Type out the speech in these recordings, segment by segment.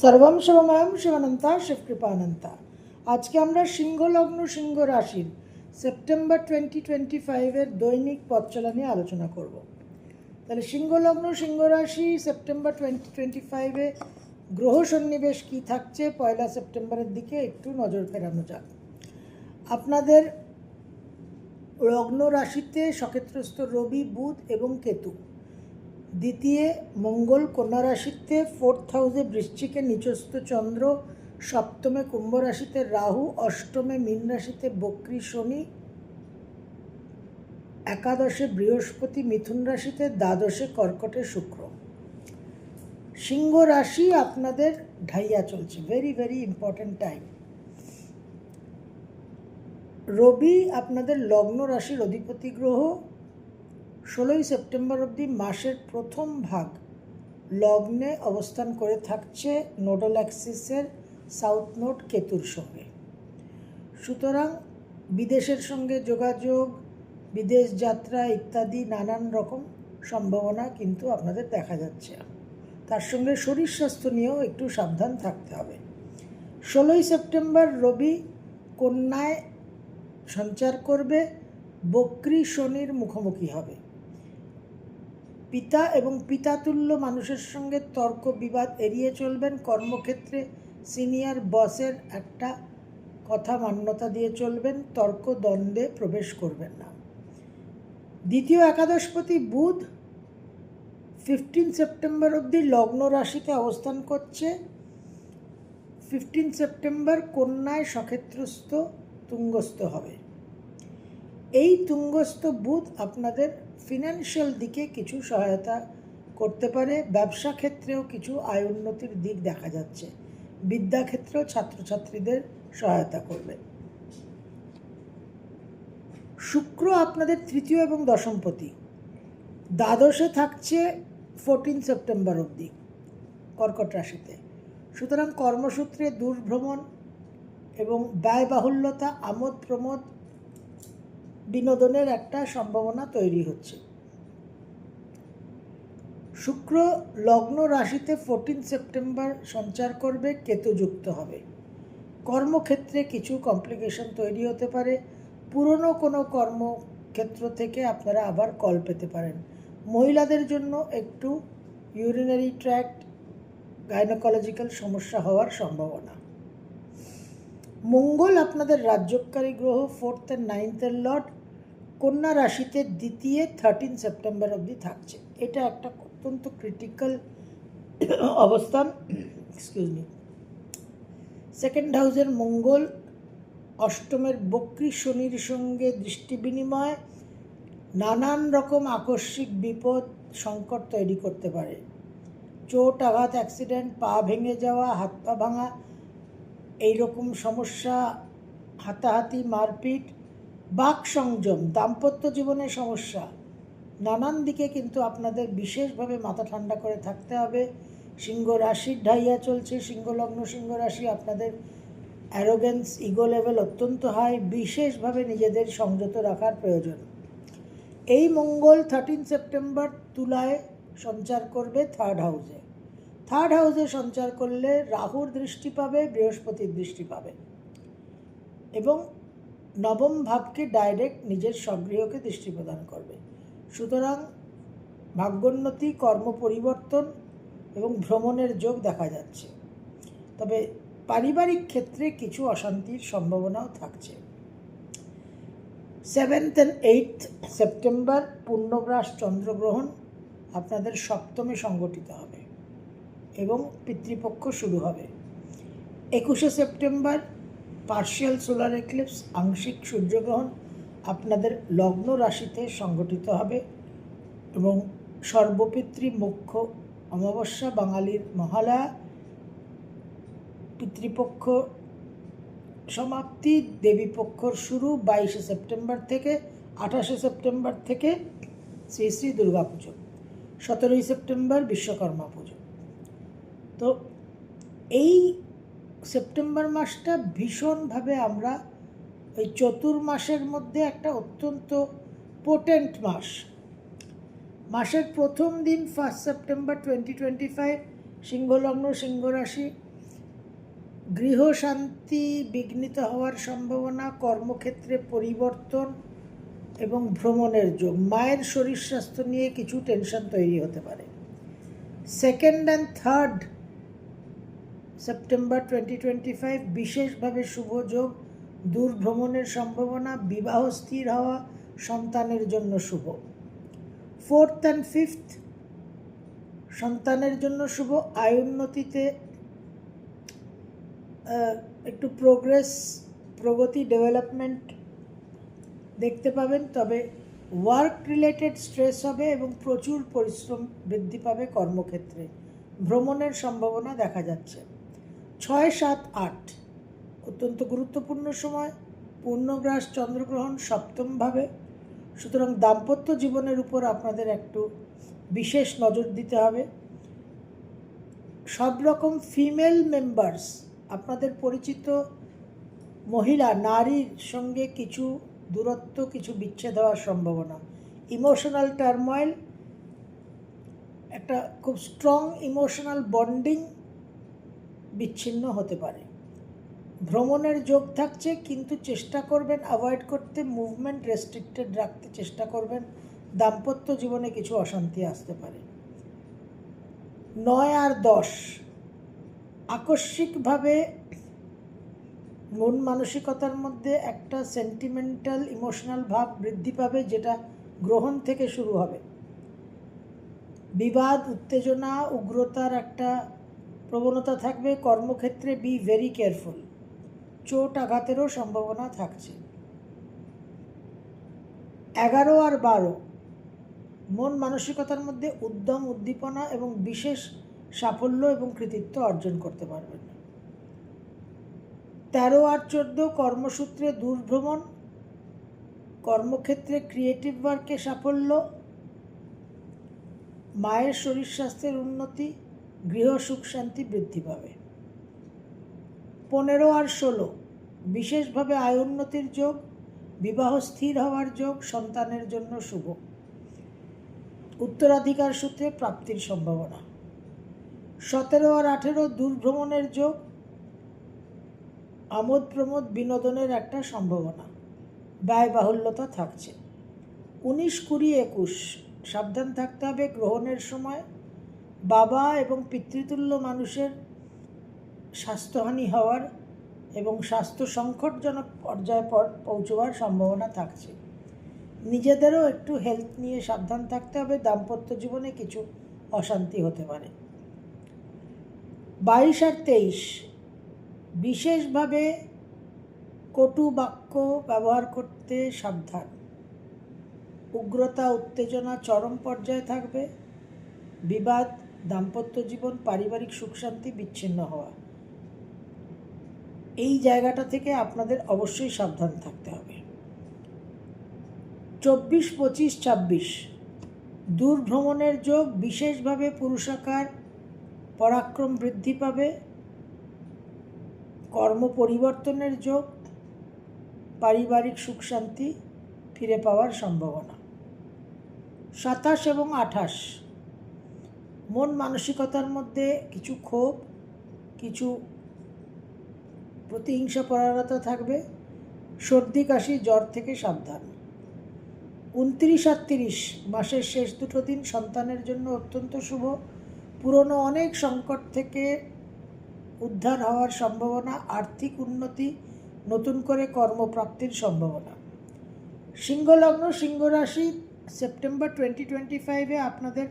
সর্বম শিবময়ম শিবানন্তা, শিবকৃপানন্তা। আজকে আমরা সিংহ লগ্ন সিংহ রাশির সেপ্টেম্বর টোয়েন্টি টোয়েন্টি ফাইভের দৈনিক পথচলা নিয়ে আলোচনা করব। তাহলে সিংহ লগ্ন সিংহ রাশি সেপ্টেম্বর টোয়েন্টি টোয়েন্টি ফাইভে গ্রহ সন্নিবেশ কী থাকছে? পয়লা সেপ্টেম্বরের দিকে একটু নজর ফেরানো যাক। আপনাদের লগ্ন রাশিতে সক্ষেত্রস্থ রবি, বুধ এবং কেতু। দ্বিতীয় মঙ্গল কন্যা রাশিতে ফোর্থ হাউসে বৃশ্চিকে নিচস্থ চন্দ্র, সপ্তমে কুম্ভ রাশিতে রাহু, অষ্টমে মীন রাশিতে বক্রী শনি, একাদশে বৃহস্পতি মিথুন রাশিতে দ্বাদশে কর্কটে শুক্র। সিংহ রাশি আপনাদের ঢাইয়া চলছে ভেরি ভেরি ইম্পর্ট্যান্ট টাইম রবি আপনাদের লগ্ন রাশির অধিপতি গ্রহ ষোলোই সেপ্টেম্বর অবধি মাসের প্রথম ভাগ লগ্নে অবস্থান করে থাকছে নোডাল অ্যাক্সিসের সাউথ নোড কেতুর সঙ্গে। সুতরাং বিদেশের সঙ্গে যোগাযোগ, বিদেশ যাত্রা ইত্যাদি নানান রকম সম্ভাবনা কিন্তু আপনাদের দেখা যাচ্ছে। তার সঙ্গে শরীর স্বাস্থ্য নিয়েও একটু সাবধান থাকতে হবে। ষোলোই সেপ্টেম্বর রবি কন্যায় সঞ্চার করবে, বক্রি শনির মুখোমুখি হবে। পিতা এবং পিতাতুল্য মানুষের সঙ্গে তর্ক বিবাদ এড়িয়ে চলবেন। কর্মক্ষেত্রে সিনিয়র বসের একটা কথা মান্যতা দিয়ে চলবেন। তর্ক দ্বন্দ্বে প্রবেশ করবেন না। দ্বিতীয় একাদশপতি বুধ ফিফটিন সেপ্টেম্বর অবধি লগ্ন রাশিতে অবস্থান করছে। ফিফটিন সেপ্টেম্বর কন্যায় সক্ষেত্রস্থ, তুঙ্গস্থ হবে। এই তুঙ্গস্থ বুধ আপনাদের ফিনান্সিয়াল দিকে কিছু সহায়তা করতে পারে, ব্যবসা ক্ষেত্রেও কিছু আয় উন্নতির দিক দেখা যাচ্ছে। বিদ্যাক্ষেত্রেও ছাত্রছাত্রীদের সহায়তা করবে। শুক্র আপনাদের তৃতীয় এবং দশমপতি দ্বাদশে থাকছে ফোরটিন সেপ্টেম্বর অবধি কর্কট রাশিতে। সুতরাং কর্মসূত্রে দূরভ্রমণ এবং ব্যয়বাহুল্যতা আমোদ প্রমোদ বিনোদনের একটা সম্ভাবনা তৈরি হচ্ছে। শুক্র লগ্ন রাশিতে ফোরটিন সেপ্টেম্বর সঞ্চার করবে কেতুযুক্ত হবে। কর্মক্ষেত্রে কিছু কমপ্লিকেশন তৈরি হতে পারে। পুরনো কোনো কর্মক্ষেত্র থেকে আপনারা আবার কল পেতে পারেন। মহিলাদের জন্য একটু ইউরিনারি ট্র্যাক্ট গাইনোকোলজিক্যাল সমস্যা হওয়ার সম্ভাবনা। মঙ্গল আপনাদের রাজ্যকারী গ্রহ ফোর্থ অ্যান্ড নাইনথের লর্ড কন্যা রাশিতে দ্বিতীয় থার্টিন সেপ্টেম্বর অবধি থাকছে। এটা একটা অত্যন্ত ক্রিটিক্যাল অবস্থান। এক্সকিউজ মি সেকেন্ড হাউসের মঙ্গল, অষ্টমের বক্রী শনির সঙ্গে দৃষ্টি বিনিময়, নানান রকম আকস্মিক বিপদ, সংকট তৈরি করতে পারে। চোট, আঘাত অ্যাক্সিডেন্ট পা ভেঙে যাওয়া, হাত পা ভাঙা, এইরকম সমস্যা, হাতাহাতি, মারপিট বাক সংযম, দাম্পত্য জীবনের সমস্যা, নানান দিকে কিন্তু আপনাদের বিশেষভাবে মাথা ঠান্ডা করে থাকতে হবে। সিংহ রাশির ঢাইয়া চলছে সিংহ লগ্ন সিংহ রাশি আপনাদের অ্যারোগেন্স ইগো লেভেল অত্যন্ত হাই বিশেষভাবে নিজেদের সংযত রাখার প্রয়োজন। এই মঙ্গল থার্টিন সেপ্টেম্বর তুলায় সঞ্চার করবে থার্ড হাউসে থার্ড হাউসে সঞ্চার করলে রাহুর দৃষ্টি পাবে, বৃহস্পতির দৃষ্টি পাবে। এবং নবম ভাবকে ডাইরেক্ট নিজের স্বগৃহকে দৃষ্টি প্রদান করবে। সুতরাং ভাগ্যোন্নতি, কর্ম পরিবর্তন এবং ভ্রমণের যোগ দেখা যাচ্ছে। তবে পারিবারিক ক্ষেত্রে কিছু অশান্তির সম্ভাবনাও থাকছে। সেভেন্থ অ্যান্ড এইট সেপ্টেম্বর পূর্ণগ্রাস চন্দ্রগ্রহণ আপনাদের সপ্তমে সংগঠিত হবে এবং পিতৃপক্ষ শুরু হবে। একুশে সেপ্টেম্বর পার্শিয়াল সোলার এক্লিপস আংশিক সূর্যগ্রহণ আপনাদের লগ্ন রাশিতে সংগঠিত হবে এবং সর্বপিতৃ মুখ্য অমাবস্যা, বাঙালির মহালয়া, পিতৃপক্ষ সমাপ্তি, দেবীপক্ষর শুরু বাইশে সেপ্টেম্বর থেকে আঠাশে সেপ্টেম্বর থেকে শ্রী শ্রী দুর্গা পুজো, সতেরোই সেপ্টেম্বর বিশ্বকর্মা পুজো। তো এই সেপ্টেম্বর মাসটা ভীষণভাবে আমরা ওই চতুর্মাসের মধ্যে একটা অত্যন্ত পোটেন্ট মাস। মাসের প্রথম দিন first September twenty twenty five সিংহলগ্ন সিংহ রাশি গৃহশান্তি বিঘ্নিত হওয়ার সম্ভাবনা, কর্মক্ষেত্রে পরিবর্তন এবং ভ্রমণের যোগ। মায়ের শরীর স্বাস্থ্য নিয়ে কিছু টেনশন তৈরি হতে পারে। Second and third September twenty twenty five বিশেষভাবে শুভ যোগ দূর ভ্রমণের সম্ভাবনা, বিবাহ স্থির হওয়া সন্তানের জন্য শুভ। ফোর্থ অ্যান্ড ফিফথ সন্তানের জন্য শুভ। আয়োন্নতিতে একটু প্রোগ্রেস প্রগতি ডেভেলপমেন্ট দেখতে পাবেন। তবে ওয়ার্ক রিলেটেড স্ট্রেস হবে এবং প্রচুর পরিশ্রম বৃদ্ধি পাবে কর্মক্ষেত্রে। ভ্রমণের সম্ভাবনা দেখা যাচ্ছে। ছয় সাত আট। অত্যন্ত গুরুত্বপূর্ণ সময়। পূর্ণগ্রাস চন্দ্রগ্রহণ সপ্তমভাবে। সুতরাং দাম্পত্য জীবনের উপর আপনাদের একটু বিশেষ নজর দিতে হবে। সব রকম ফিমেল মেম্বার্স, আপনাদের পরিচিত মহিলা, নারীর সঙ্গে কিছু দূরত্ব, কিছু বিচ্ছেদ হওয়ার সম্ভাবনা। ইমোশনাল টার্ময়েল, একটা খুব স্ট্রং ইমোশনাল বন্ডিং বিচ্ছিন্ন হতে পারে। ভ্রমণের যোগ থাকছে, কিন্তু চেষ্টা করবেন অ্যাভয়েড করতে মুভমেন্ট রেস্ট্রিক্টেড রাখতে চেষ্টা করবেন, দাম্পত্য জীবনে কিছু অশান্তি আসতে পারে। নয় আর দশ, আকস্মিকভাবে মন মানসিকতার মধ্যে একটা সেন্টিমেন্টাল ইমোশনাল ভাব বৃদ্ধি পাবে, যেটা গ্রহণ থেকে শুরু হবে। বিবাদ, উত্তেজনা, উগ্রতার একটা প্রবণতা থাকবে, কর্মক্ষেত্রে বি ভেরি কেয়ারফুল চোট আঘাতেরও সম্ভাবনা থাকছে। এগারো আর বারো। মন মানসিকতার মধ্যে উদ্যম, উদ্দীপনা এবং বিশেষ সাফল্য এবং কৃতিত্ব অর্জন করতে পারবেন। তেরো আর চোদ্দ, কর্মসূত্রে দূরভ্রমণ। কর্মক্ষেত্রে ক্রিয়েটিভ ওয়ার্কে সাফল্য। মায়ের শরীর স্বাস্থ্যের উন্নতি। গৃহ সুখ শান্তি বৃদ্ধি পাবে। পনেরো আর ষোলো, বিশেষভাবে আয় উন্নতির যোগ, বিবাহ স্থির হওয়ার যোগ, সন্তানের জন্য শুভ। উত্তরাধিকার সূত্রে প্রাপ্তির সম্ভাবনা। সতেরো আর আঠেরো, দূরভ্রমণের যোগ আমোদ প্রমোদ বিনোদনের একটা সম্ভাবনা। ব্যয়বাহুল্যতা থাকছে। উনিশ কুড়ি একুশ, সাবধান থাকতে হবে গ্রহণের সময়। বাবা এবং পিতৃতুল্য মানুষের স্বাস্থ্যহানি হওয়ার এবং স্বাস্থ্য সংকটজনক পর্যায়ে পর- পৌঁছবার সম্ভাবনা থাকছে। নিজেদেরও একটু হেলথ নিয়ে সাবধান থাকতে হবে, দাম্পত্য জীবনে কিছু অশান্তি হতে পারে। বাইশ আর তেইশ, বিশেষভাবে কটু বাক্য ব্যবহার করতে সাবধান। উগ্রতা, উত্তেজনা চরম পর্যায়ে থাকবে। বিবাদ দাম্পত্য জীবন, পারিবারিক সুখ শান্তি বিচ্ছিন্ন হওয়া। এই জায়গাটা থেকে আপনাদের অবশ্যই সাবধান থাকতে হবে। চব্বিশ, পঁচিশ, ছাব্বিশ। দূর ভ্রমণের যোগ বিশেষভাবে পুরুষাকার, পরাক্রম বৃদ্ধি পাবে। কর্ম পরিবর্তনের যোগ, পারিবারিক সুখ শান্তি ফিরে পাওয়ার সম্ভাবনা। সাতাশ এবং আঠাশ। মন মানসিকতার মধ্যে কিছু ক্ষোভ, কিছু প্রতিহিংসা পরায়ণতা থাকবে। সর্দি, কাশি, জ্বর থেকে সাবধান। উনত্রিশ আর তিরিশ মাসের শেষ দুটো দিন সন্তানের জন্য অত্যন্ত শুভ। পুরনো অনেক সংকট থেকে উদ্ধার হওয়ার সম্ভাবনা, আর্থিক উন্নতি, নতুন করে কর্মপ্রাপ্তির সম্ভাবনা। সিংহ লগ্ন সিংহ রাশি সেপ্টেম্বর টোয়েন্টি টোয়েন্টি ফাইভে আপনাদের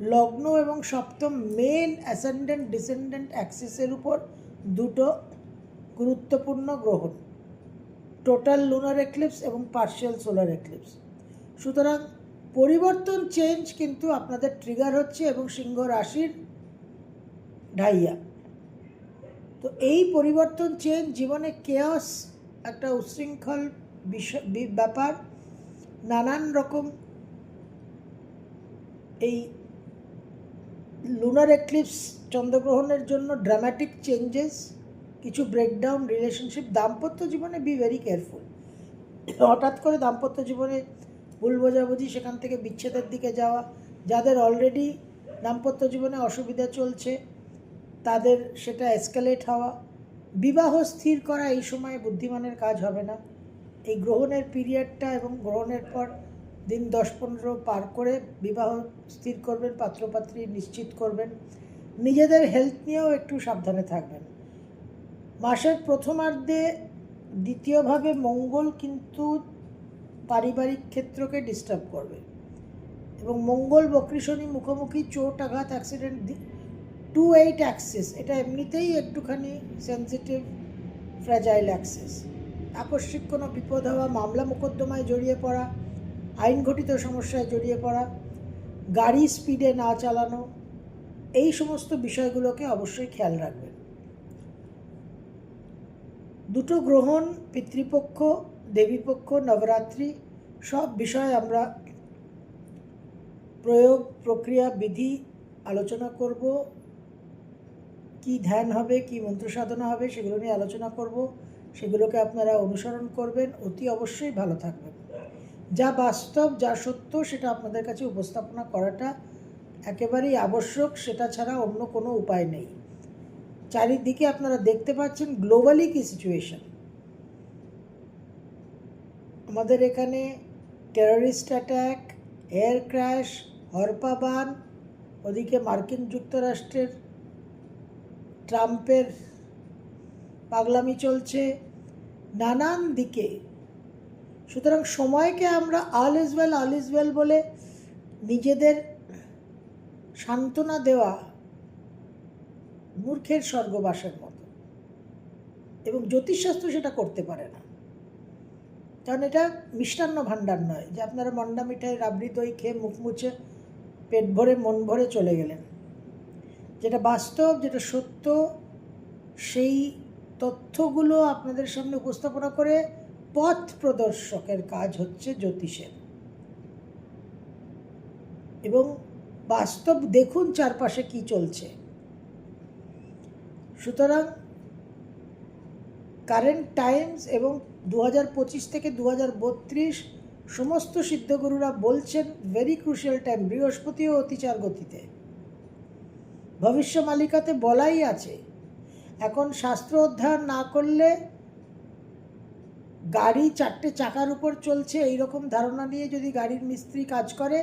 লগ্ন এবং সপ্তম মেন অ্যাসেন্ডেন্ট ডিসেন্ডেন্ট অ্যাক্সিসের উপর দুটো গুরুত্বপূর্ণ গ্রহণ। টোটাল লুনার এক্লিপস এবং পার্শিয়াল সোলার এক্লিপস সুতরাং পরিবর্তন চেঞ্জ কিন্তু আপনাদের ট্রিগার হচ্ছে এবং সিংহ রাশির ঢাইয়া। তো এই পরিবর্তন চেঞ্জ জীবনে কেয়াস একটা বি- ব্যাপার, নানান রকম এই লুনার এক্লিপস চন্দ্রগ্রহণের জন্য ড্রামাটিক চেঞ্জেস কিছু ব্রেকডাউন রিলেশনশিপ দাম্পত্য জীবনে বি ভেরি কেয়ারফুল হঠাৎ করে দাম্পত্য জীবনে ভুল বোঝাবুঝি, সেখান থেকে বিচ্ছেদের দিকে যাওয়া, যাদের অলরেডি দাম্পত্য জীবনে অসুবিধা চলছে, তাদের সেটা এসকালেট হওয়া, বিবাহ স্থির করা এই সময় বুদ্ধিমানের কাজ হবে না। এই গ্রহণের পিরিয়ডটা এবং গ্রহণের পর দিন দশ পনেরো পার করে বিবাহ স্থির করবেন, পাত্রপাত্রী নিশ্চিত করবেন। নিজেদের হেলথ নিয়েও একটু সাবধানে থাকবেন। মাসের প্রথমার্ধে দ্বিতীয়ভাবে মঙ্গল কিন্তু পারিবারিক ক্ষেত্রকে ডিস্টার্ব করবে। এবং মঙ্গল, বক্রী, শনি, মুখোমুখি, চোট, আঘাত অ্যাক্সিডেন্ট টু এইট অ্যাক্সিস এটা এমনিতেই একটুখানি সেন্সিটিভ ফ্র্যাজাইল অ্যাক্সিস আকস্মিক কোনো বিপদ হওয়া, মামলা, মোকদ্দমায় জড়িয়ে পড়া আইনঘটিত সমস্যায় জড়িয়ে পড়া, গাড়ি স্পিডে না চালানো, এই সমস্ত বিষয়গুলোকে অবশ্যই খেয়াল রাখবেন। দুটো গ্রহণ, পিতৃপক্ষ, দেবীপক্ষ, নবরাত্রি, সব বিষয়ে আমরা প্রয়োগ, প্রক্রিয়া, বিধি আলোচনা করব। কি ধ্যান হবে, কি মন্ত্র সাধনা হবে, সেগুলো নিয়ে আলোচনা করব। সেগুলোকে আপনারা অনুসরণ করবেন। অতি অবশ্যই ভালো থাকবেন। যা বাস্তব, যা সত্য, সেটা আপনাদের কাছে উপস্থাপনা করাটা একেবারেই আবশ্যক, সেটা ছাড়া অন্য কোনো উপায় নেই। চারিদিকে আপনারা দেখতে পাচ্ছেন গ্লোবালি কি সিচুয়েশন আমাদের এখানে টেররিস্ট অ্যাট্যাক এয়ার ক্র্যাশ হরপাবান ওদিকে মার্কিন যুক্তরাষ্ট্রের ট্রাম্পের পাগলামি চলছে। নানান দিকে সুতরাং সময়কে আমরা all is well, all is well বলে নিজেদের সান্ত্বনা দেওয়া মূর্খের স্বর্গবাসের মতো। এবং জ্যোতিষশাস্ত্র সেটা করতে পারে না। কারণ এটা মিষ্টান্ন ভাণ্ডার নয় যে আপনারা মন্ডা মিঠাই, রাবড়ি, দই খেয়ে মুখ মুছে পেট ভরে, মন ভরে চলে গেলেন। যেটা বাস্তব, যেটা সত্য, সেই তথ্যগুলো আপনাদের সামনে উপস্থাপনা করে পথ প্রদর্শকের কাজ হচ্ছে জ্যোতিষের। এবং বাস্তব দেখুন চারপাশে কি চলছে। সুতরাং কারেন্ট টাইমস এবং দু হাজার পঁচিশ থেকে দু হাজার বত্রিশ সমস্ত সিদ্ধগুরুরা বলছেন ভেরি ক্রুশিয়াল টাইম বৃহস্পতিও অতিচার গতিতে। ভবিষ্য মালিকাতে বলাই আছে, এখন শাস্ত্র অধ্যয়ন না করলে গাড়ি চারটে চাকার উপর চলছে এই রকম ধারণা নিয়ে যদি গাড়ির মিস্ত্রি কাজ করে,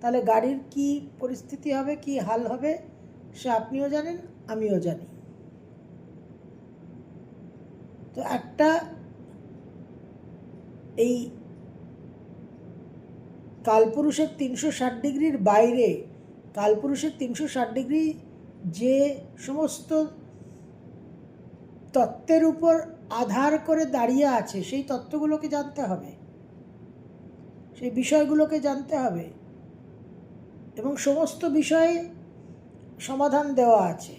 তাহলে গাড়ির কি পরিস্থিতি হবে, কি হাল হবে, সে আপনিও জানেন, আমিও জানি। তো একটা এই কালপুরুষের তিনশো ষাট ডিগ্রির বাইরে, কালপুরুষের তিনশো ষাট ডিগ্রি যে সমস্ত তত্ত্বের উপর আধার করে দাঁড়িয়ে আছে, সেই তত্ত্বগুলোকে জানতে হবে। সেই বিষয়গুলোকে জানতে হবে। এবং সমস্ত বিষয়ে সমাধান দেওয়া আছে।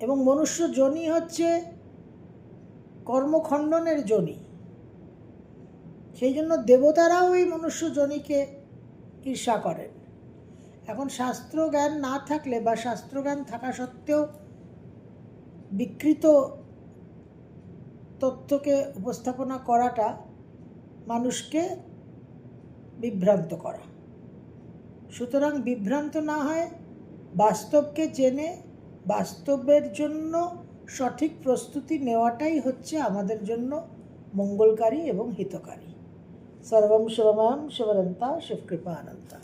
এবং মনুষ্য জনি হচ্ছে কর্মখণ্ডনের জনি। সেই জন্য দেবতারাও এই মনুষ্য জনিকে ঈর্ষা করেন। এখন শাস্ত্র জ্ঞান না থাকলে বা শাস্ত্র জ্ঞান থাকা সত্ত্বেও বিকৃত তথ্যকে উপস্থাপনা করাটা মানুষকে বিভ্রান্ত করা। সুতরাং বিভ্রান্ত না হয়, বাস্তবকে জেনে, বাস্তবের জন্য সঠিক প্রস্তুতি নেওয়াটাই হচ্ছে আমাদের জন্য মঙ্গলকারী এবং হিতকারী। সর্বম শিবমাম শিবরন্তা শিবকৃপা অনন্তা